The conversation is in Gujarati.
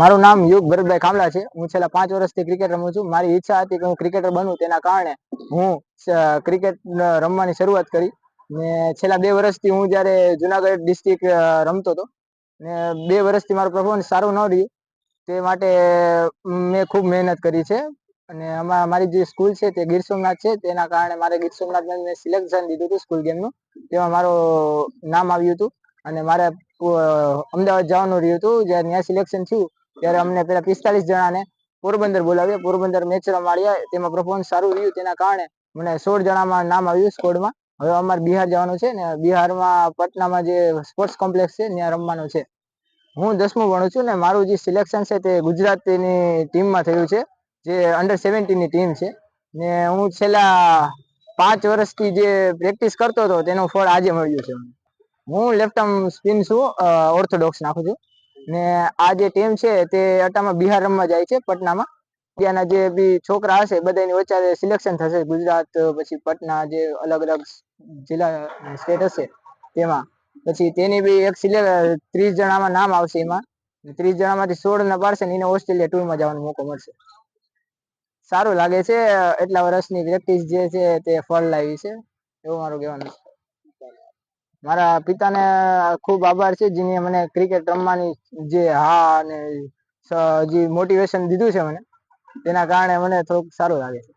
મારું નામ યુગ ભરતભાઈ ખામલા છે. હું છેલ્લા પાંચ વર્ષથી ક્રિકેટ રમું છું. મારી ઈચ્છા હતી કે હું ક્રિકેટર બનું. તેના કારણે હું ક્રિકેટ રમવાની શરૂઆત કરી. ને છેલ્લા બે વર્ષથી હું જ્યારે જુનાગઢ ડિસ્ટ્રિક્ટ રમતો હતો, ને બે વર્ષથી મારું પરફોર્મન્સ સારું ન રહ્યું. તે માટે મેં ખૂબ મહેનત કરી છે. અને અમારા મારી જે સ્કૂલ છે તે ગીર સોમનાથ છે. તેના કારણે મારે ગીર સોમનાથમાં મેં સિલેક્શન દીધું હતું સ્કૂલ ગેમનું તેમાં મારું નામ આવ્યું હતું. અને મારે અમદાવાદ જવાનું રહ્યું હતું. જ્યારે ત્યાં સિલેક્શન થયું ત્યારે અમને પેલા પિસ્તાલીસ જણાને પોરબંદર બોલાવ્યા. પોરબંદર મેચ રમાડ્યા તેમાં પરફોર્મન્સ સારું રહ્યું. તેના કારણે મને સોળ જણામાં નામ આવ્યું સ્કોડમાં હવે અમારે બિહાર જવાનું છે ને બિહારમાં પટનામાં જે સ્પોર્ટ્સ કોમ્પ્લેક્સ છે, ત્યાં રમવાનું છે. હું દસમું ભણું છું ને મારું જે સિલેક્શન છે તે ગુજરાતની ટીમમાં થયું છે, જે અંડર સેવન્ટીનની ટીમ છે. ને હું છેલ્લા પાંચ વર્ષથી જે પ્રેક્ટિસ કરતો હતો, તેનું ફળ આજે મળ્યું છે. હું લેફ્ટ આર્મ સ્પિન છું ઓર્થોડોક્સ નાખું છું. ને આ જે ટીમ છે તે અટામાં બિહાર રમવા જાય છે પટનામાં. ત્યાંના જે બી છોકરા હશે બધાની વચ્ચે સિલેક્શન થશે ગુજરાત, પછી પટના જે અલગ અલગ જિલ્લા સ્ટેટ હશે તેમાં. પછી તેની બી એક સિલેક્ટ ત્રીસ જણામાં નામ આવશે એમાં. ત્રીસ જણામાંથી સોળ ને પાડશે ને એને ઓસ્ટ્રેલિયા ટૂરમાં જવાનો મોકો મળશે. સારું લાગે છે, એટલા વર્ષની પ્રેક્ટિસ જે છે તે ફળ લાવી છે, એવું મારું કહેવાનું છે. મારા પિતાને ખૂબ આભાર છે, જેને મને ક્રિકેટ રમવાની જે હા અને જે મોટિવેશન દીધું છે મને, તેના કારણે મને થોડુંક સારું લાગે છે.